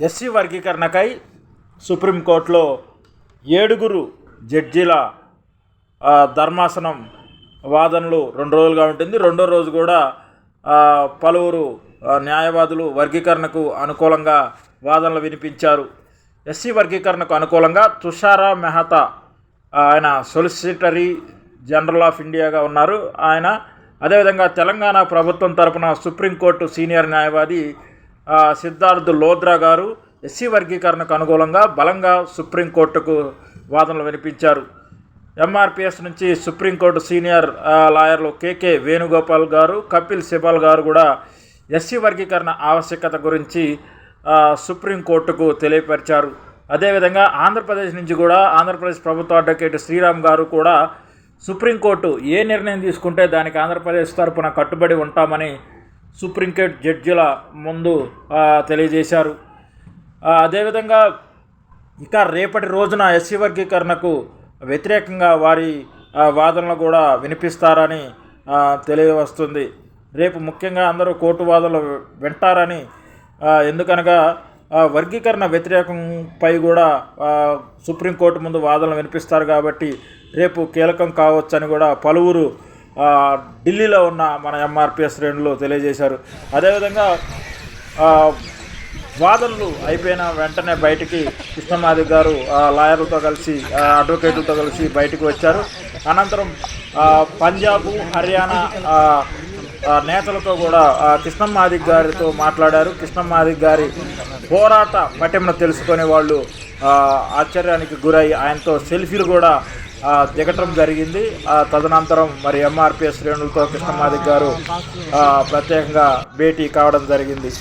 SC వర్గీకరణకై సుప్రీంకోర్టులో ఏడుగురు జడ్జీల ధర్మాసనం వాదనలు రెండు రోజులుగా ఉంటుంది. రెండో రోజు కూడా పలువురు న్యాయవాదులు వర్గీకరణకు అనుకూలంగా వాదనలు వినిపించారు. ఎస్సీ వర్గీకరణకు అనుకూలంగా తుషారా మెహతా ఆయన సొలిసిటరీ జనరల్ ఆఫ్ ఇండియాగా ఉన్నారు. ఆయన అదేవిధంగా తెలంగాణ ప్రభుత్వం తరపున సుప్రీంకోర్టు సీనియర్ న్యాయవాది సిద్ధార్థ్ లోద్రా గారు ఎస్సీ వర్గీకరణకు అనుకూలంగా బలంగా సుప్రీంకోర్టుకు వాదనలు వినిపించారు. ఎంఆర్పిఎస్ నుంచి సుప్రీంకోర్టు సీనియర్ లాయర్లు కేకే వేణుగోపాల్ గారు కపిల్ సిబాల్ గారు కూడా ఎస్సీ వర్గీకరణ ఆవశ్యకత గురించి సుప్రీంకోర్టుకు తెలియపరిచారు. అదేవిధంగా ఆంధ్రప్రదేశ్ నుంచి కూడా ఆంధ్రప్రదేశ్ ప్రభుత్వ అడ్వకేట్ శ్రీరామ్ గారు కూడా సుప్రీంకోర్టు ఏ నిర్ణయం తీసుకుంటే దానికి ఆంధ్రప్రదేశ్ తరపున కట్టుబడి ఉంటామని సుప్రీంకోర్టు జడ్జిల ముందు తెలియజేశారు. అదేవిధంగా ఇక రేపటి రోజున ఎస్సీ వర్గీకరణకు వ్యతిరేకంగా వారి వాదనలు కూడా వినిపిస్తారని తెలియవస్తుంది. రేపు ముఖ్యంగా అందరూ కోర్టు వాదనలు వింటారని ఎందుకనగా ఆ, వర్గీకరణ వ్యతిరేకంపై కూడా సుప్రీంకోర్టు ముందు వాదనలు వినిపిస్తారు కాబట్టి రేపు కీలకం కావచ్చని కూడా పలువురు ఢిల్లీలో ఉన్న మన ఎంఆర్పిఎస్ శ్రేణులు తెలియజేశారు. అదేవిధంగా వాదనలు అయిపోయిన వెంటనే బయటికి కృష్ణమాది గారు లాయర్లతో కలిసి అడ్వకేట్లతో కలిసి బయటకు వచ్చారు. అనంతరం పంజాబ్ హర్యానా నేతలతో కూడా ఆ, కృష్ణమాదిక్ గారితో మాట్లాడారు. కృష్ణమాదిక్ గారి పోరాట పటిమను తెలుసుకునే వాళ్ళు ఆశ్చర్యానికి గురై ఆయనతో సెల్ఫీలు కూడా దిగటం జరిగింది. ఆ, తదనంతరం మరి ఎంఆర్పిఎస్ శ్రేణులతో కృష్ణమాదిక్ గారు ప్రత్యేకంగా భేటీ కావడం జరిగింది.